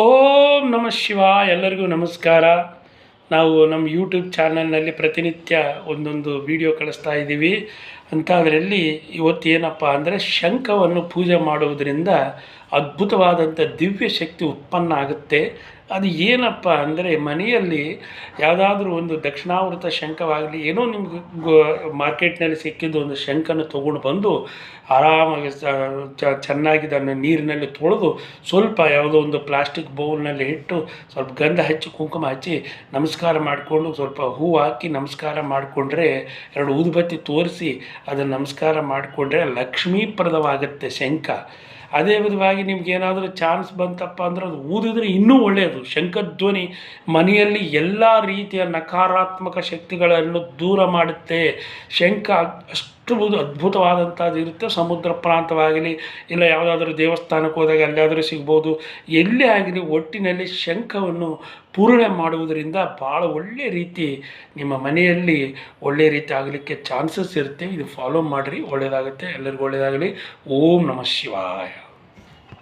ಓಂ ನಮಃ ಶಿವ ಎಲ್ಲರಿಗೂ ನಮಸ್ಕಾರ. ನಾವು ನಮ್ಮ ಯೂಟ್ಯೂಬ್ ಚಾನಲ್ನಲ್ಲಿ ಪ್ರತಿನಿತ್ಯ ಒಂದೊಂದು ವಿಡಿಯೋ ಕಳಿಸ್ತಾ ಇದ್ದೀವಿ. ಅಂಥದ್ರಲ್ಲಿ ಇವತ್ತು ಏನಪ್ಪ ಅಂದರೆ ಶಂಖವನ್ನು ಪೂಜೆ ಮಾಡುವುದರಿಂದ ಅದ್ಭುತವಾದಂಥ ದಿವ್ಯ ಶಕ್ತಿ ಉತ್ಪನ್ನ ಆಗುತ್ತೆ. ಅದು ಏನಪ್ಪ ಅಂದರೆ ಮನೆಯಲ್ಲಿ ಯಾವುದಾದ್ರೂ ಒಂದು ದಕ್ಷಿಣಾವೃತ ಶಂಖವಾಗಲಿ, ಏನೋ ನಿಮ್ಗೆ ಮಾರ್ಕೆಟ್ನಲ್ಲಿ ಸಿಕ್ಕಿದ್ದು ಒಂದು ಶಂಖನ ತೊಗೊಂಡು ಬಂದು ಆರಾಮಾಗಿ ಚೆನ್ನಾಗಿ ಅದನ್ನು ನೀರಿನಲ್ಲಿ ತೊಳೆದು ಸ್ವಲ್ಪ ಯಾವುದೋ ಒಂದು ಪ್ಲಾಸ್ಟಿಕ್ ಬೌಲ್ನಲ್ಲಿ ಇಟ್ಟು ಸ್ವಲ್ಪ ಗಂಧ ಹಚ್ಚಿ, ಕುಂಕುಮ ಹಚ್ಚಿ ನಮಸ್ಕಾರ ಮಾಡಿಕೊಂಡು ಸ್ವಲ್ಪ ಹೂ ಹಾಕಿ ನಮಸ್ಕಾರ ಮಾಡಿಕೊಂಡ್ರೆ, ಎರಡು ಊದುಬತ್ತಿ ತೋರಿಸಿ ಅದನ್ನು ನಮಸ್ಕಾರ ಮಾಡಿಕೊಂಡ್ರೆ ಲಕ್ಷ್ಮೀಪ್ರದವಾಗುತ್ತೆ ಶಂಖ. ಅದೇ ವಿಧವಾಗಿ ನಿಮ್ಗೇನಾದರೂ ಚಾನ್ಸ್ ಬಂತಪ್ಪ ಅಂದ್ರೆ ಅದು ಊದಿದ್ರೆ ಇನ್ನೂ ಒಳ್ಳೆಯದು ಶಂಕಧ್ವನಿ ಮನೆಯಲ್ಲಿ ಎಲ್ಲ ರೀತಿಯ ನಕಾರಾತ್ಮಕ ಶಕ್ತಿಗಳನ್ನು ದೂರ ಮಾಡುತ್ತೆ. ಶಂಖ ಅಷ್ಟು ಒಂದು ಅದ್ಭುತವಾದಂಥದ್ದು ಇರುತ್ತೆ. ಸಮುದ್ರ ಪ್ರಾಂತವಾಗಲಿ, ಇಲ್ಲ ಯಾವುದಾದ್ರೂ ದೇವಸ್ಥಾನಕ್ಕೆ ಹೋದಾಗ ಅಲ್ಲಾದರೂ ಸಿಗ್ಬೋದು, ಎಲ್ಲೇ ಆಗಲಿ ಒಟ್ಟಿನಲ್ಲಿ ಶಂಖವನ್ನು ಪೂರ್ಣೆ ಮಾಡುವುದರಿಂದ ಭಾಳ ಒಳ್ಳೆಯ ರೀತಿ ನಿಮ್ಮ ಮನೆಯಲ್ಲಿ ಒಳ್ಳೆಯ ರೀತಿ ಆಗಲಿಕ್ಕೆ ಚಾನ್ಸಸ್ ಇರುತ್ತೆ. ಇದು ಫಾಲೋ ಮಾಡಿರಿ ಒಳ್ಳೆಯದಾಗುತ್ತೆ ಎಲ್ಲರಿಗೂ ಒಳ್ಳೆಯದಾಗಲಿ ಓಂ ನಮಃ ಶಿವಾಯ.